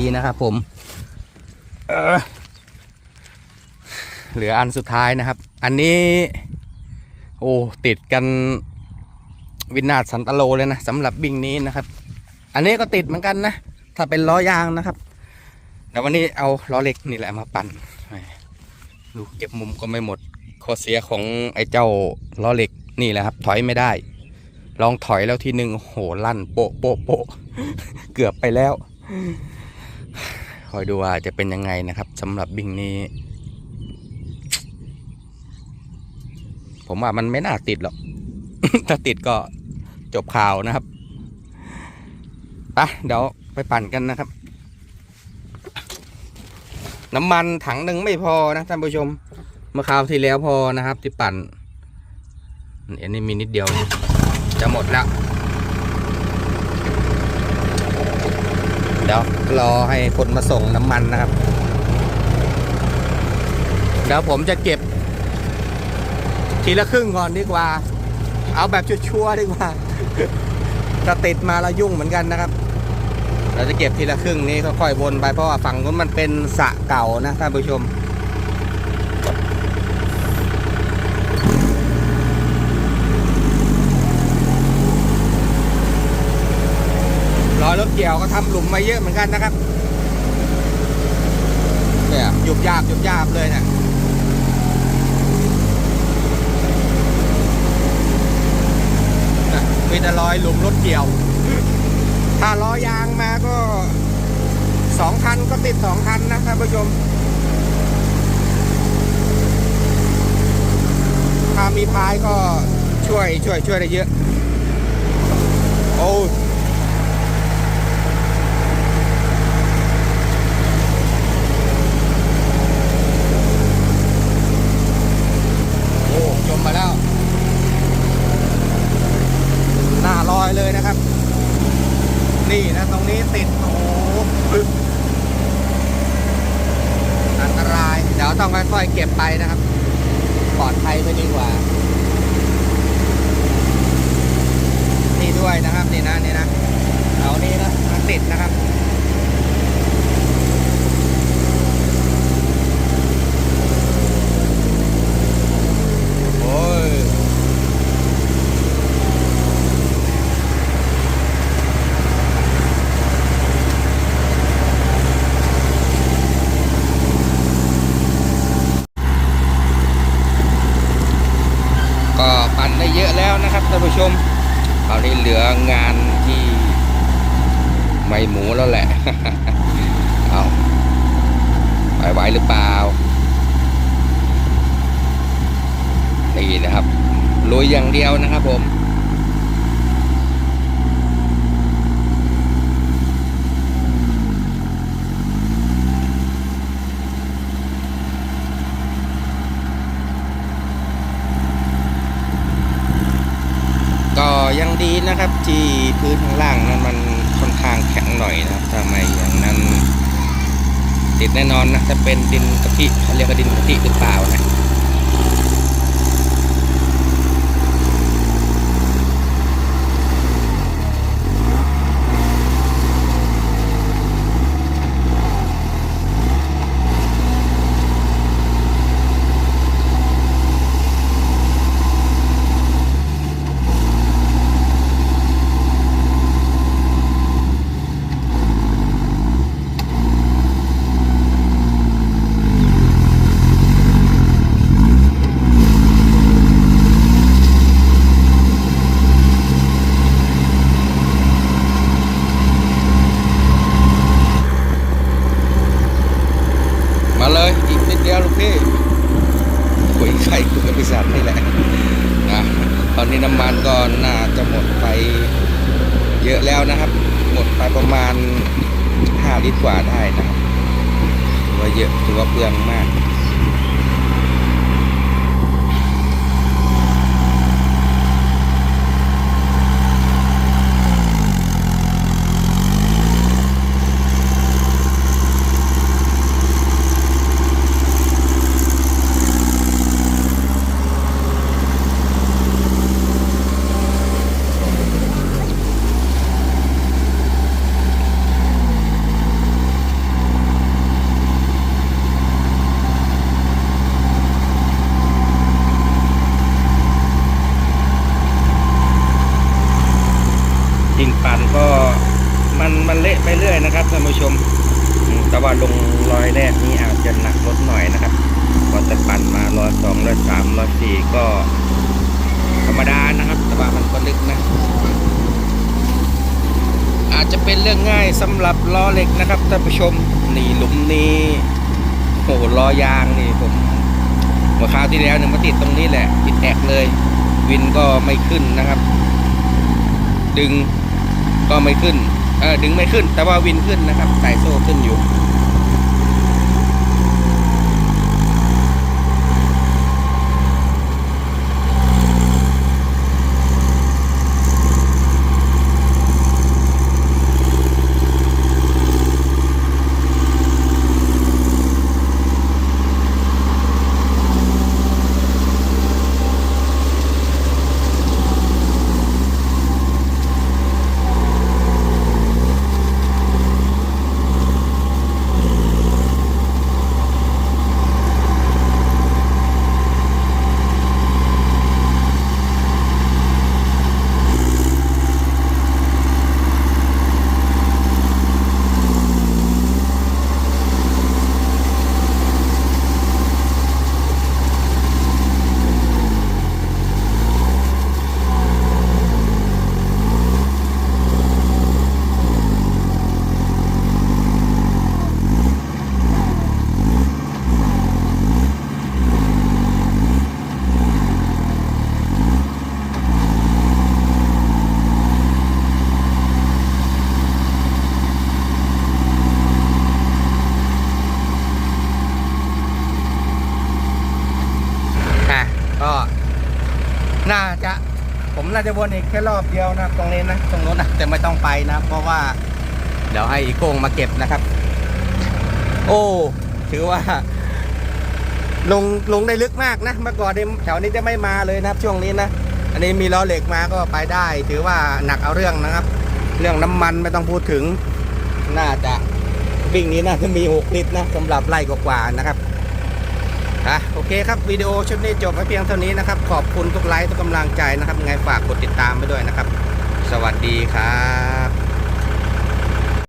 ดีนะครับผมเเหลืออันสุดท้ายนะครับ อันนี้ โอ้ติดกันวินาศสันตโลเลยนะสำหรับบิ่งนี้นะครับ อันนี้ก็ติดเหมือนกันนะ ถ้าเป็นล้อยางนะครับ แต่วันนี้เอาล้อเหล็กนี่แหละมาปั่นดูเก็บมุมก็ไม่หมดข้อเสียของไอ้เจ้าล้อเหล็กนี่แหละครับ ถอยไม่ได้ ลองถอยแล้วทีหนึ่งโหลั่นโปะโปะโปะเกือบไปแล้ว อยดูว่าจะเป็นยังไงนะครับสำหรับบิ่งนี้ ผมว่ามันไม่น่าติดหรอก ถ้าติดก็จบข่าวนะครับไปเดี๋ยวไปปั่นกันนะครับ น้ำมันถังหนึ่งไม่พอนะท่านผู้ชม เมื่อคราวที่แล้วพอนะครับ ที่ปั่น อันนี้มีนิดเดียว จะหมดแล้ว เดี๋ยวรอให้คนมาส่งน้ำมันนะครับ เดี๋ยวผมจะเก็บ ทีละครึ่งก่อนดีกว่า เอาแบบชัวร์ๆดีกว่าถ้าติดมาแล้วยุ่งเหมือนกันนะครับ เราจะเก็บทีละครึ่งนี้ค่อยๆวนไปเพราะว่าฝั่งนู้นมันเป็นสะเก่านะท่านผู้ชม รถเกี่ยวก็ทำหลุมมาเยอะเหมือนกันนะครับ เนี่ยหยุบยาบหยุบยาบเลยเนี่ยมีแต่รอยหลุมรถเกี่ยว ถ้าล้อยางมาก็สองคันก็ติดสองคันนะท่านผู้ชม ถ้ามีพายก็ช่วยช่วยช่วยได้เยอะ โอ้ย โอ้จมมาแล้ว หน้าลอยเลยนะครับ นี่นะตรงนี้ติดโอ้โหปึ๊บอันตราย เดี๋ยวต้องค่อยๆเก็บไปนะครับ ปลอดภัยไปดีกว่า นี่ด้วยนะครับ นี่นะนี่นะเอานี่นะติดนะครับ โอ้ย ก็ปั่นได้เยอะแล้วนะครับท่านผู้ชมคราว นี้เหลืองานที่ไม่หมูแล้วแหละ เอาไปไหวหรือเปล่า นี่นะครับลุยอย่างเดียวนะครับผม ก็ยัง ดีนะครับ ที่พื้นข้างล่างนั้นมันค่อนข้างแข็งหน่อยนะครับทำไมอย่างนั้น ติดแน่นอนนะจะเป็นดินกะทิเขาเรียกว่าดินกะทิหรือเปล่านะ เดียวลูกพี่คุยใครคุยกับบริษัทนี่แหละนะตอนนี้น้ำมันก็น่าจะหมดไปเยอะแล้วนะครับ หมดไปประมาณ 5 ลิตรกว่าได้นะครับว่าเยอะถือว่าเปลืองมาก กิ่งปั่นก็ มันมันเละไปเรื่อยนะครับท่านผู้ชม แต่ว่าลงรอยแรกนี้อาจจะหนักรถหน่อยนะครับพอจะปั่นมารอยสองรอยสามรอยสี่ก็ ธรรมดานะครับ แต่ว่ามันก็ลึกนะ อาจจะเป็นเรื่องง่ายสำหรับล้อเหล็กนะครับท่านผู้ชมนี่หลุมนี้โอ้โหล้อยางนี่ผมเมื่อคราวที่แล้วเนี่ยมาติดตรงนี้แหละติดแอกเลย วินก็ไม่ขึ้นนะครับ ดึงก็ไม่ขึ้น เออดึงไม่ขึ้น แต่ว่าวินขึ้นนะครับสายโซ่ขึ้นอยู่ อะก็น่าจะผม น่าจะวนอีกแค่รอบเดียวนะตรงนี้นะตรงโน้นนะแต่ไม่ต้องไปนะ เพราะว่า เดี๋ยวให้อีโก้งมาเก็บนะครับ โอ้ถือว่า ลงลงได้ลึกมากนะเมื่อก่อนแถวนี้จะไม่มาเลยนะครับ ช่วงนี้นะอันนี้มีล้อเหล็กมาก็ไปได้ ถือว่าหนักเอาเรื่องนะครับ เรื่องน้ำมันไม่ต้องพูดถึง น่าจะวิ่งนี้น่าจะมี6ลิตรนะสำหรับไล่กว่าๆนะครับ่ะโอเคครับวิดีโอชุดนี้จบไว้เพียงเท่านี้นะครับ ขอบคุณทุกไลค์ทุกกำลังใจนะครับไงฝากกดติดตามไปด้วยนะครับ สวัสดีครับ